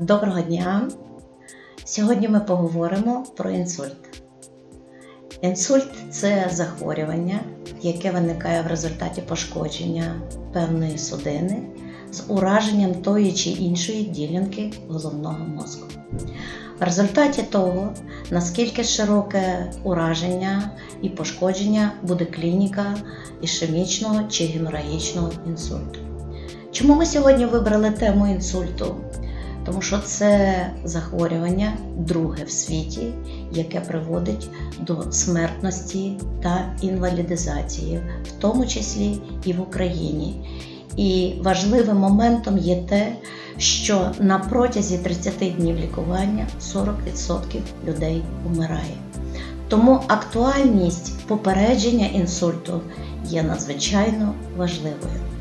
Доброго дня! Сьогодні ми поговоримо про інсульт. Інсульт це захворювання, яке виникає в результаті пошкодження певної судини з ураженням тої чи іншої ділянки головного мозку. В результаті того, наскільки широке ураження і пошкодження буде клініка ішемічного чи геморагічного інсульту. Чому ми сьогодні вибрали тему інсульту? Тому що це захворювання друге в світі, яке приводить до смертності та інвалідизації, в тому числі і в Україні. І важливим моментом є те, що на протязі 30 днів лікування 40% людей умирає. Тому актуальність попередження інсульту є надзвичайно важливою.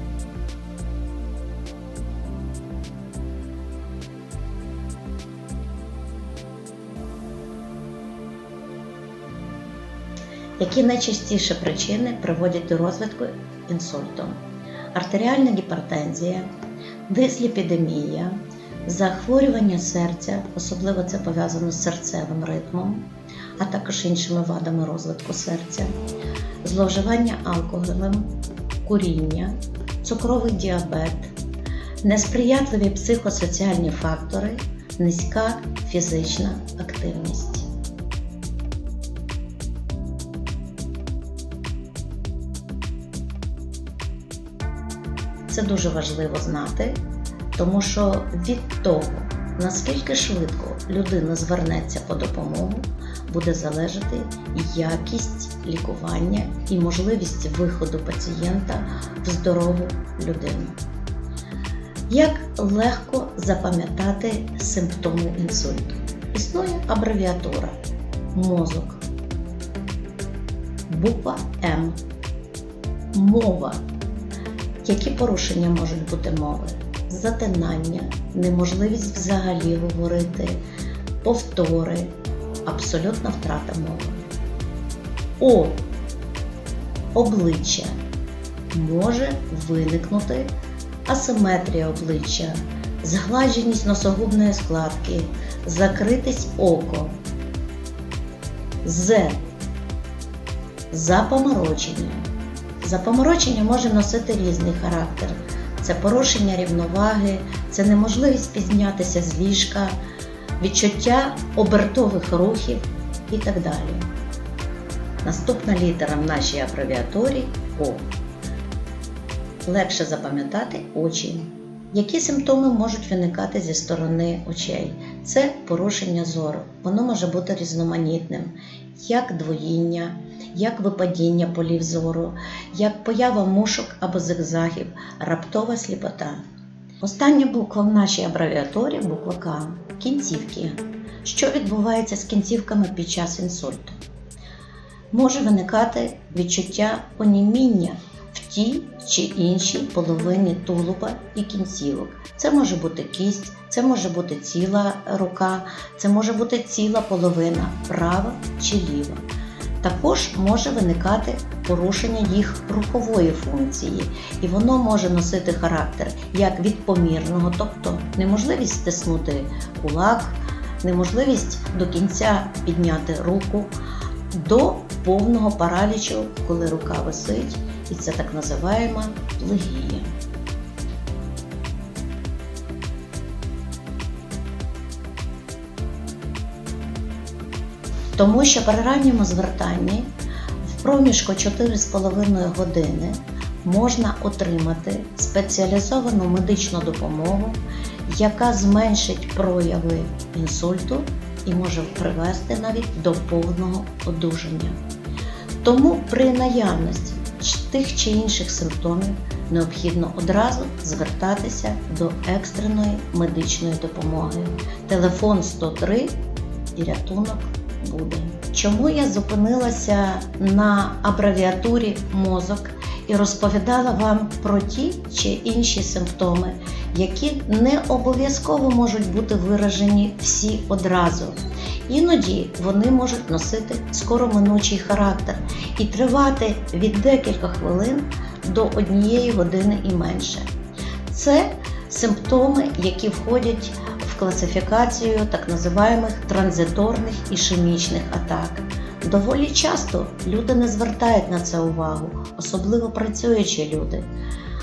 Які найчастіші причини приводять до розвитку інсульту? Артеріальна гіпертензія, дисліпідемія, захворювання серця, особливо це пов'язано з серцевим ритмом, а також іншими вадами розвитку серця, зловживання алкоголем, куріння, цукровий діабет, несприятливі психосоціальні фактори, низька фізична активність. Це дуже важливо знати, тому що від того, наскільки швидко людина звернеться по допомогу, буде залежати якість лікування і можливість виходу пацієнта в здорову людину. Як легко запам'ятати симптоми інсульту? Існує абревіатура мозок, буква М, мова. Які порушення можуть бути мови? Затинання, неможливість взагалі говорити, повтори, абсолютна втрата мови. О. Обличчя може виникнути асиметрія обличчя, згладженість носогубної складки, закритись око. З. Запоморочення. Запоморочення може носити різний характер. Це порушення рівноваги, це неможливість піднятися з ліжка, відчуття обертових рухів і так далі. Наступна літера в нашій абревіатурі О. Легше запам'ятати очі. Які симптоми можуть виникати зі сторони очей? Це порушення зору. Воно може бути різноманітним, як двоїння, як випадіння полів зору, як поява мушок або зигзагів, раптова сліпота. Остання буква в нашій абревіатурі буква К кінцівки. Що відбувається з кінцівками під час інсульту? Може виникати відчуття оніміння тій чи іншій половині тулуба і кінцівок. Це може бути кість, це може бути ціла рука, це може бути ціла половина, права чи ліва. Також може виникати порушення їх рухової функції, і воно може носити характер як від помірного, тобто неможливість стиснути кулак, неможливість до кінця підняти руку, до повного паралічу, коли рука висить, і це так називаємо плегія. Тому що при ранньому звертанні в проміжку 4,5 години можна отримати спеціалізовану медичну допомогу, яка зменшить прояви інсульту і може привести навіть до повного одужання. Тому при наявності тих чи інших симптомів необхідно одразу звертатися до екстреної медичної допомоги. Телефон 103 і рятунок буде. Чому я зупинилася на абревіатурі мозок і розповідала вам про ті чи інші симптоми, які не обов'язково можуть бути виражені всі одразу. Іноді вони можуть носити скороминучий характер і тривати від декілька хвилин до однієї години і менше. Це симптоми, які входять в класифікацію так називаємих транзиторних ішемічних атак. Доволі часто люди не звертають на це увагу, особливо працюючі люди.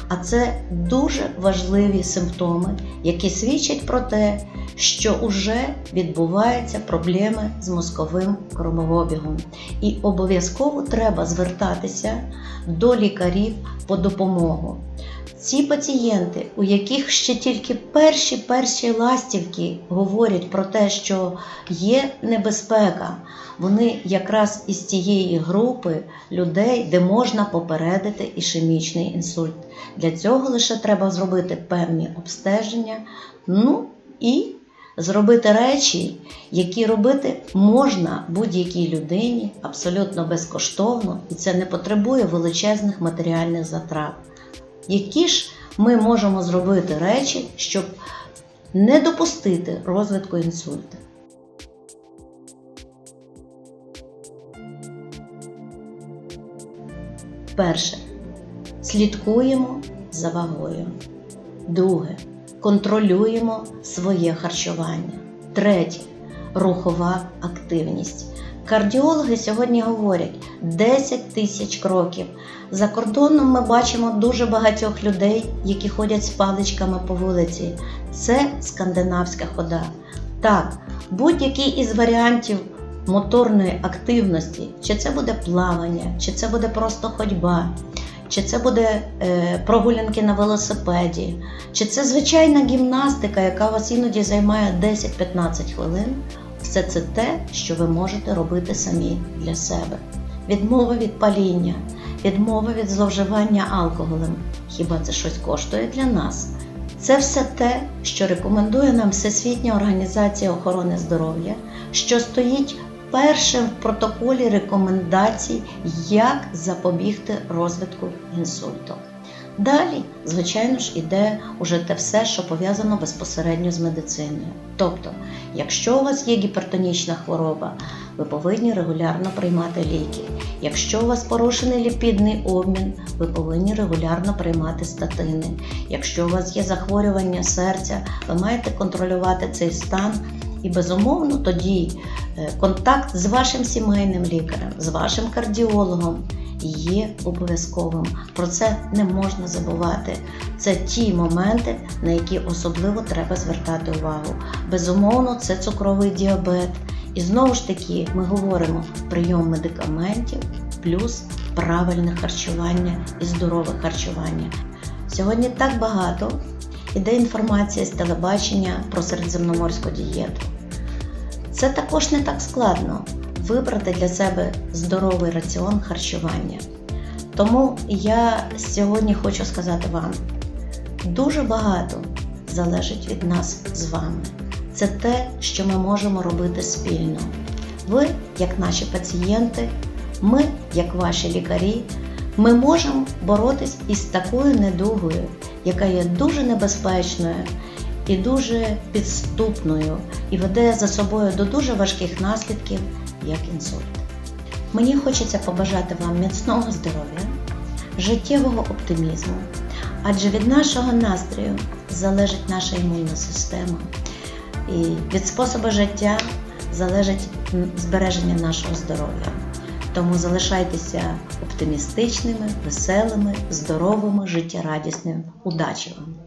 А це дуже важливі симптоми, які свідчать про те, що вже відбуваються проблеми з мозковим кровообігом. І обов'язково треба звертатися до лікарів по допомогу. Ці пацієнти, у яких ще тільки перші перші ластівки говорять про те, що є небезпека, вони якраз із тієї групи людей, де можна попередити ішемічний інсульт. Для цього лише треба зробити певні обстеження, ну і зробити речі, які робити можна будь-якій людині абсолютно безкоштовно, і це не потребує величезних матеріальних затрат. Які ж ми можемо зробити речі, щоб не допустити розвитку інсульту? Перше. Слідкуємо за вагою. Друге. Контролюємо своє харчування. Третє. Рухова активність. Кардіологи сьогодні говорять 10 тисяч кроків. За кордоном ми бачимо дуже багатьох людей, які ходять з паличками по вулиці. Це скандинавська хода. Так, будь-який із варіантів моторної активності, чи це буде плавання, чи це буде просто ходьба, чи це буде е, прогулянки на велосипеді, чи це звичайна гімнастика, яка вас іноді займає 10-15 хвилин. Все це те, що ви можете робити самі для себе. Відмова від паління, відмова від зловживання алкоголем. Хіба це щось коштує для нас? Це все те, що рекомендує нам Всесвітня організація охорони здоров'я, що стоїть першим в протоколі рекомендацій, як запобігти розвитку інсульту. Далі, звичайно ж, іде уже те все, що пов'язано безпосередньо з медициною. Тобто, якщо у вас є гіпертонічна хвороба, ви повинні регулярно приймати ліки. Якщо у вас порушений ліпідний обмін, ви повинні регулярно приймати статини. Якщо у вас є захворювання серця, ви маєте контролювати цей стан. І безумовно тоді е, контакт з вашим сімейним лікарем, з вашим кардіологом є обов'язковим. Про це не можна забувати. Це ті моменти, на які особливо треба звертати увагу. Безумовно, це цукровий діабет. І знову ж таки, ми говоримо прийом медикаментів плюс правильне харчування і здорове харчування. Сьогодні так багато іде інформація з телебачення про середземноморську дієту. Це також не так складно вибрати для себе здоровий раціон харчування. Тому я сьогодні хочу сказати вам: дуже багато залежить від нас з вами. Це те, що ми можемо робити спільно. Ви, як наші пацієнти, ми, як ваші лікарі, ми можемо боротись із такою недугою, яка є дуже небезпечною і дуже підступною, і веде за собою до дуже важких наслідків, як інсульт. Мені хочеться побажати вам міцного здоров'я, життєвого оптимізму, адже від нашого настрою залежить наша імунна система, і від способу життя залежить збереження нашого здоров'я. Тому залишайтеся оптимістичними, веселими, здоровими, життєрадісними. Удачі вам!